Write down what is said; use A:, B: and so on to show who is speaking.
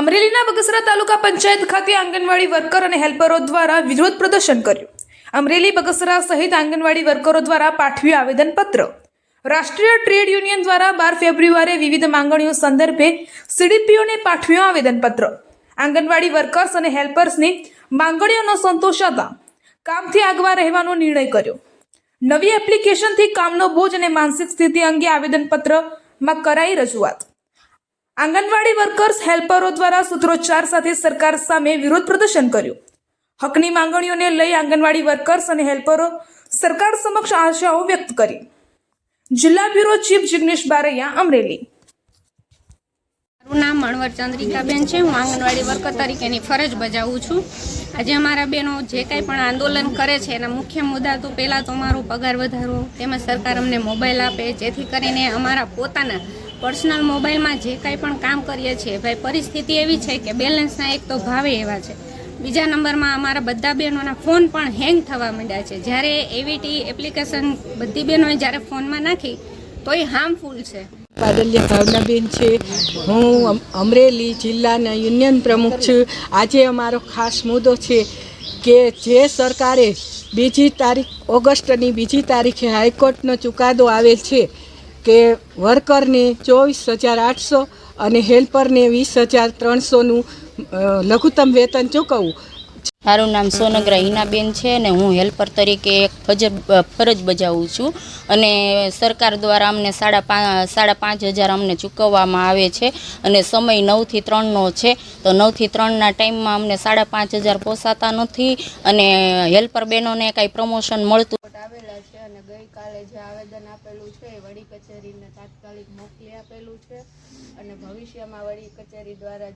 A: અમરેલીના બગસરા તાલુકા પંચાયત ખાતે આંગણવાડી વર્કર અને હેલ્પરો દ્વારા વિરોધ પ્રદર્શન કર્યું. અમરેલી બગસરા સહિત આંગણવાડી વર્કરો દ્વારા પાઠવ્યું આવેદનપત્ર. રાષ્ટ્રીય ટ્રેડ યુનિયન દ્વારા બાર ફેબ્રુઆરીએ વિવિધ માંગણીઓ સંદર્ભે સીડીપીઓને પાઠવ્યું આવેદનપત્ર. આંગણવાડી વર્કર્સ અને હેલ્પર્સની માંગણીઓનો સંતોષ સંતોષાતા કામથી આગવા રહેવાનો નિર્ણય કર્યો. નવી એપ્લિકેશનથી કામનો બોજ અને માનસિક સ્થિતિ અંગે આવેદનપત્રમાં કરાઈ રજૂઆત. આંગણવાડી વર્કર્સ હેલ્પરો દ્વારા સૂત્રોચ્ચાર સાથે સરકાર સામે વિરોધ પ્રદર્શન કર્યું. હકની માંગણીઓને લઈ આંગણવાડી વર્કર્સ અને હેલ્પરો સરકાર સમક્ષ આશાઓ વ્યક્ત કરી. જિલ્લા બ્યુરો ચીફ જિગ્નેશ બારૈયા અમરેલી.
B: મારું નામ મણવર ચંદ્રિકાબેન છે. હું આંગણવાડી વર્કર તરીકેની ફરજ બજાવું છું. આજે અમારા બહેનો જે કાંઈ પણ આંદોલન કરે છે, એના મુખ્ય મુદ્દા તો પહેલાં તો અમારો પગાર વધારો તેમજ સરકાર અમને મોબાઈલ આપે, જેથી કરીને અમારા પોતાના પર્સનલ મોબાઈલમાં જે કાંઈ પણ કામ કરીએ છીએ, ભાઈ, પરિસ્થિતિ એવી છે કે બેલેન્સના એક તો ભાવે એવા છે. બીજા નંબરમાં અમારા બધા બહેનોના ફોન પણ હેંગ થવા માંડ્યા છે. જ્યારે એવીટી એપ્લિકેશન બધી બહેનોએ જ્યારે ફોનમાં નાખી તો એ હાર્મફુલ છે
C: પાડલિયા ભાવનાબેન છે. હું અમરેલી જિલ્લાના યુનિયન પ્રમુખ છું. આજે અમારો ખાસ મુદ્દો છે કે જે સરકારે બીજી તારીખ ઓગસ્ટની બીજી તારીખે હાઈકોર્ટનો ચુકાદો આવેલ છે. કે વર્કરને ચોવીસ હજાર આઠસો અને હેલ્પરને વીસ હજાર ત્રણસોનું લઘુત્તમ વેતન ચૂકવવું.
D: મારું નામ સોનગ્રા હિનાબેન છે અને હું હેલ્પર તરીકે એક ફરજ બજાવું છું. અને સરકાર દ્વારા અમને સાડા પાંચ સાડા પાંચ હજાર અમને ચૂકવવામાં આવે છે અને સમય નવથી ત્રણનો છે. તો નવથી ત્રણના ટાઈમમાં અમને સાડા પાંચ હજાર પોસાતા નથી અને હેલ્પર બહેનોને કાંઈ પ્રમોશન મળતું
E: રિપોર્ટ આવેલા છે અને ગઈકાલે જે આવેદન આપેલું છે એ વડી કચેરીને તાત્કાલિક મોકલી આપેલું છે અને ભવિષ્યમાં વડી કચેરી દ્વારા